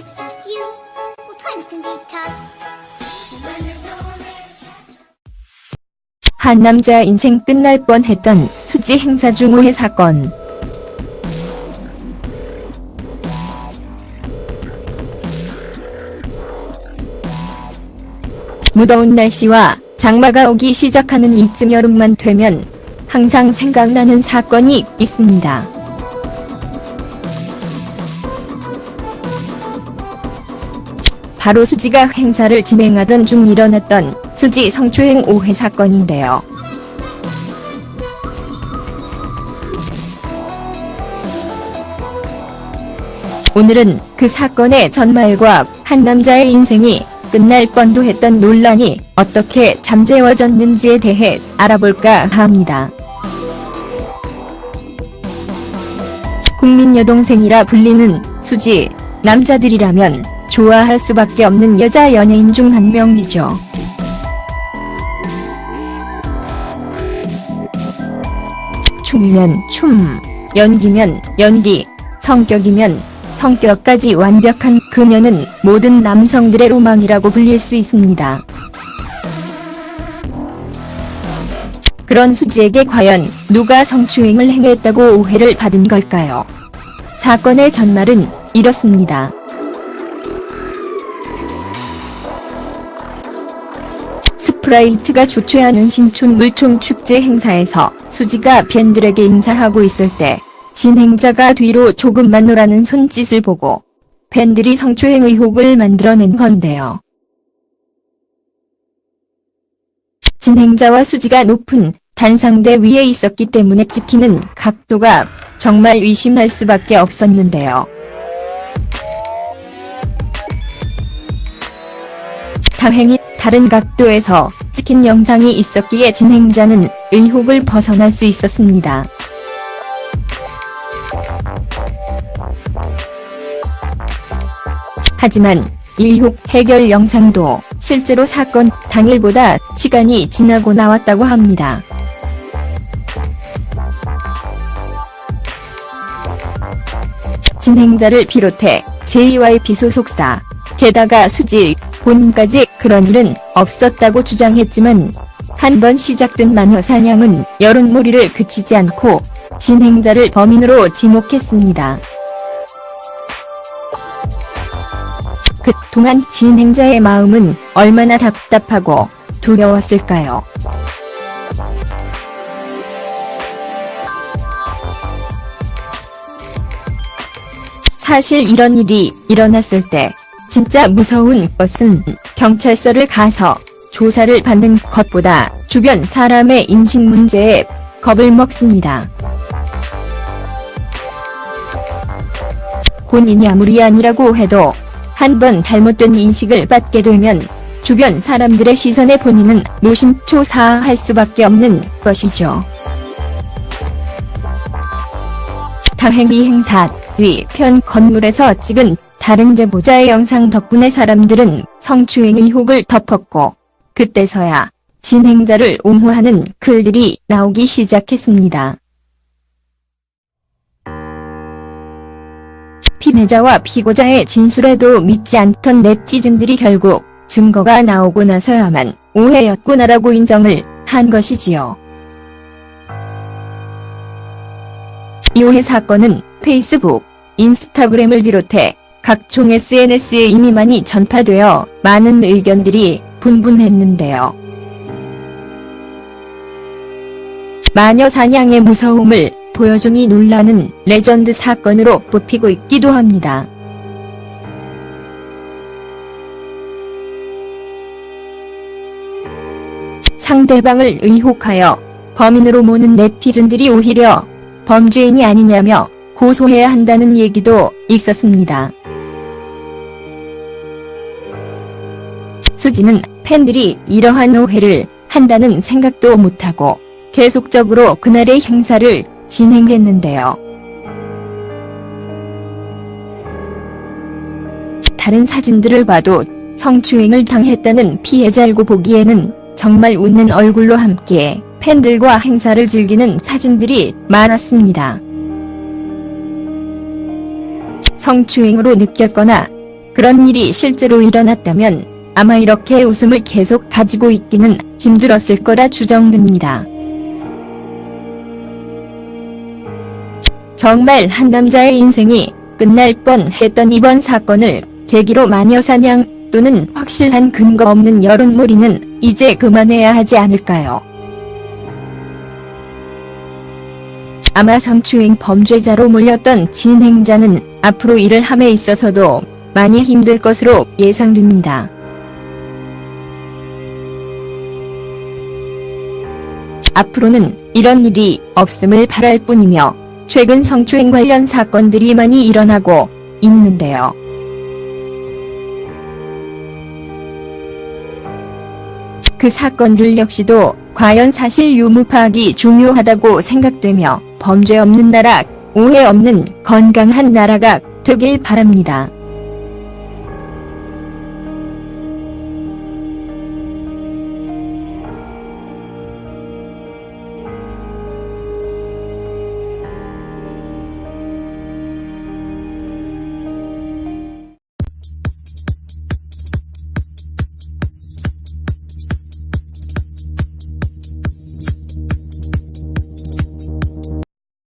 it's just you. Well, times can be tough. 한 남자 인생 끝날 뻔했던 수지 행사 중 오해 사건. 무더운 날씨와 장마가 오기 시작하는 이쯤 여름만 되면 항상 생각나는 사건이 있습니다. 바로 수지가 행사를 진행하던 중 일어났던 수지 성추행 오해 사건인데요. 오늘은 그 사건의 전말과 한 남자의 인생이 끝날 뻔도 했던 논란이 어떻게 잠재워졌는지에 대해 알아볼까 합니다. 국민 여동생이라 불리는 수지, 남자들이라면 좋아할 수밖에 없는 여자 연예인 중 한 명이죠. 춤이면 춤, 연기면 연기, 성격이면 성격까지 완벽한 그녀는 모든 남성들의 로망이라고 불릴 수 있습니다. 그런 수지에게 과연 누가 성추행을 행했다고 오해를 받은 걸까요? 사건의 전말은 이렇습니다. 프라이트가 주최하는 신촌 물총 축제 행사에서 수지가 팬들에게 인사하고 있을 때 진행자가 뒤로 조금만 노라는 손짓을 보고 팬들이 성추행 의혹을 만들어낸 건데요. 진행자와 수지가 높은 단상대 위에 있었기 때문에 찍히는 각도가 정말 의심할 수밖에 없었는데요. 다행히 다른 각도에서 찍힌 영상이 있었기에 진행자는 의혹을 벗어날 수 있었습니다. 하지만 의혹 해결 영상도 실제로 사건 당일보다 시간이 지나고 나왔다고 합니다. 진행자를 비롯해 JYP 소속사, 게다가 수지 본인까지 그런 일은 없었다고 주장했지만 한 번 시작된 마녀 사냥은 여론몰이를 그치지 않고 진행자를 범인으로 지목했습니다. 그동안 진행자의 마음은 얼마나 답답하고 두려웠을까요? 사실 이런 일이 일어났을 때 진짜 무서운 것은 경찰서를 가서 조사를 받는 것보다 주변 사람의 인식 문제에 겁을 먹습니다. 본인이 아무리 아니라고 해도 한 번 잘못된 인식을 받게 되면 주변 사람들의 시선에 본인은 노심초사할 수밖에 없는 것이죠. 다행히 행사 뒤편 건물에서 찍은 다른 제보자의 영상 덕분에 사람들은 성추행 의혹을 덮었고 그때서야 진행자를 옹호하는 글들이 나오기 시작했습니다. 피해자와 피고자의 진술에도 믿지 않던 네티즌들이 결국 증거가 나오고 나서야만 오해였구나라고 인정을 한 것이지요. 이 오해 사건은 페이스북, 인스타그램을 비롯해 각종 SNS에 이미 많이 전파되어 많은 의견들이 분분했는데요. 마녀 사냥의 무서움을 보여주니 논란은 레전드 사건으로 뽑히고 있기도 합니다. 상대방을 의혹하여 범인으로 모는 네티즌들이 오히려 범죄인이 아니냐며 고소해야 한다는 얘기도 있었습니다. 수지는 팬들이 이러한 오해를 한다는 생각도 못하고 계속적으로 그날의 행사를 진행했는데요. 다른 사진들을 봐도 성추행을 당했다는 피해자고 보기에는 정말 웃는 얼굴로 함께 팬들과 행사를 즐기는 사진들이 많았습니다. 성추행으로 느꼈거나 그런 일이 실제로 일어났다면 아마 이렇게 웃음을 계속 가지고 있기는 힘들었을 거라 추정됩니다. 정말 한 남자의 인생이 끝날 뻔 했던 이번 사건을 계기로 마녀 사냥 또는 확실한 근거 없는 여론몰이는 이제 그만해야 하지 않을까요? 아마 성추행 범죄자로 몰렸던 진행자는 앞으로 일을 함에 있어서도 많이 힘들 것으로 예상됩니다. 앞으로는 이런 일이 없음을 바랄 뿐이며 최근 성추행 관련 사건들이 많이 일어나고 있는데요. 그 사건들 역시도 과연 사실 유무 파악이 중요하다고 생각되며 범죄 없는 나라, 오해 없는 건강한 나라가 되길 바랍니다.